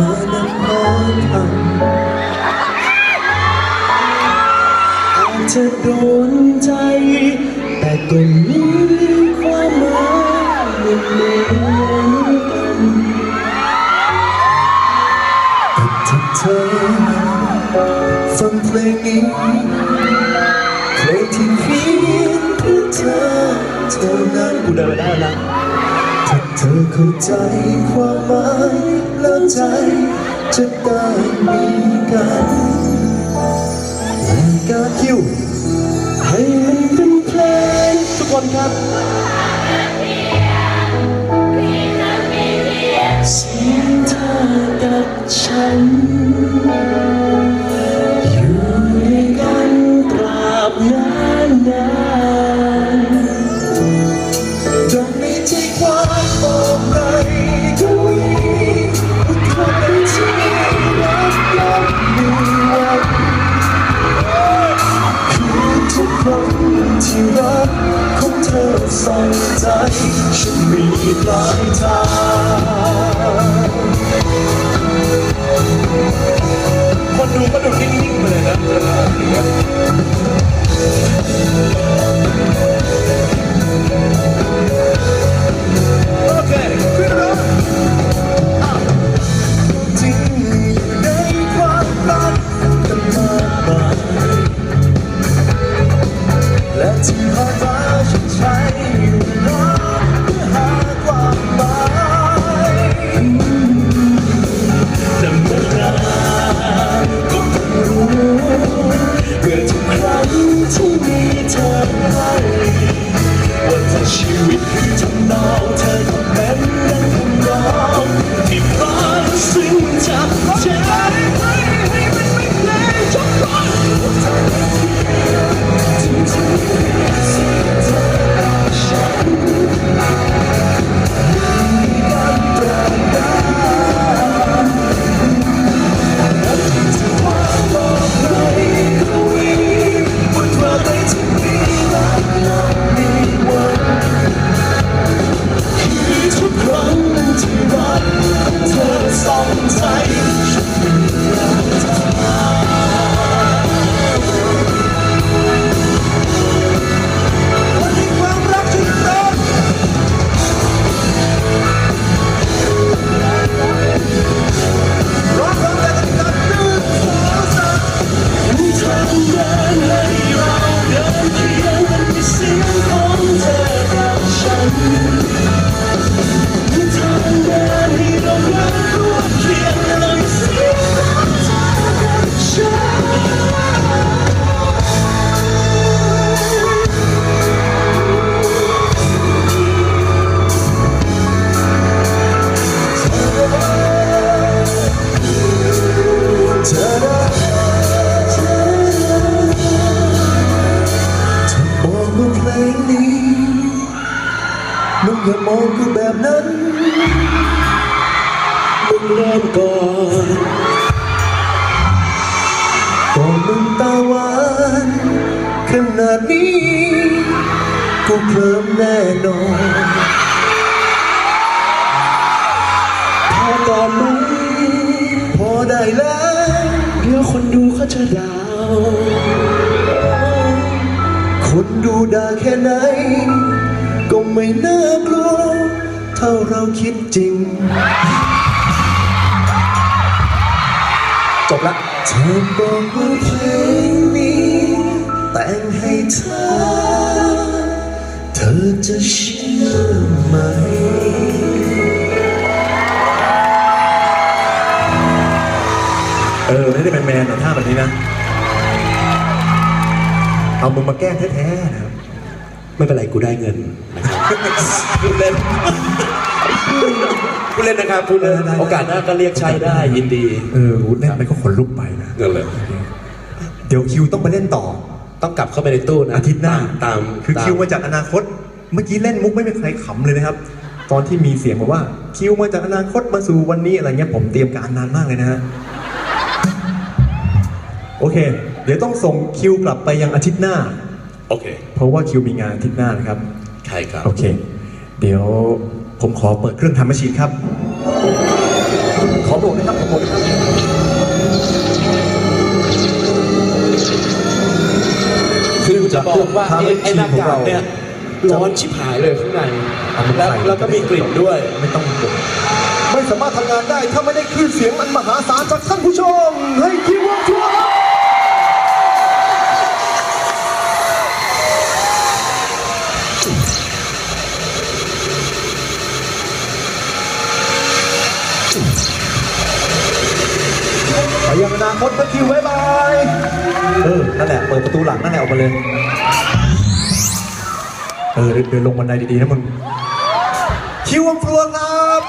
มานับร้อยคำอาจจะโดนใจ แต่ก็มีความหมายเหมือนกันแต่ถ้าเธอฟังเพลงนี้เพลงที่เขียนเพื่อเธอเท่านั้นกูเดินได้แล้วถ้าเธอเข้าใจความหมาย แล้วใจจะได้มีกันและการคิวให้มันเป็นเพลงทุกคนครับ ที่รักของเธอใส่ใจ ฉันมีปลายทาง และที่ผ่านมาฉันใช้ มึงอย่ามองกูแบบนั้น มึงเริ่มก่อนก่อนมึงตาหวานขนาดนี้ กูเคลิ้มแน่นอนพอก่อนมึงพอได้แล้ว เดี๋ยวคนดูเขาจะด่าคนดูด่าแค่ไหน ไม่น่ากลัวเท่าเราคิดจริง จบละเธอบอกว่าเพลงนี้ แต่งให้เธอ เธอจะเชื่อไหมเออไม่ได้เป็นแมนหรอกท่าแบบนี้นะ เอามึงมาแกล้งแท้ๆนะครับ ไม่เป็นไรกูได้เงิน พูดเล่นพูดเล่นนะครับพูดเล่นโอกาสหน้าก็เรียกใช้ได้ยินดี เออพูดเล่นไปก็ขนลุกไปนะนั่นแหละ เดี๋ยวคิวต้องไปเล่นต่อ ต้องกลับเข้าไปในตู้นะอาทิตย์หน้าตามคือตามคิวมาจากอนาคต เมื่อกี้เล่นมุกไม่มีใครขำเลยนะครับ ตอนที่มีเสียงบอกว่าคิวมาจากอนาคตมาสู่วันนี้อะไรเงี้ยผมเตรียมการนานมากเลยนะฮะโอเค เดี๋ยวต้องส่งคิวกลับไปยังอาทิตย์หน้า โอเค เพราะว่าคิวมีงานอาทิตย์หน้านะครับ ใช่ครับ โอเค เดี๋ยวผมขอเปิดเครื่องทำแมชชีนครับขขอโบกนะครับขอโบกนะครับคือจะบอกว่าไอ้ไอ้หน้ากากเนี่ยร้อนชิบหายเลยข้างในเอามาแล้วใส่แล้วก็มีกลิ่นด้วย ไม่ต้องโบกไม่สามารถทำงานได้ถ้าไม่ได้คลื่นเสียงอันมหาศาลจากท่านผู้ชม ให้คิววงทัวร์ ไปยังอนาคตก็คิวบายบาย เออ นั่นแหละ เปิดประตูหลังนั่นแหละออกมาเลย เออ เดินลงบันไดดีๆนะมึง คิววงฟลัวครับ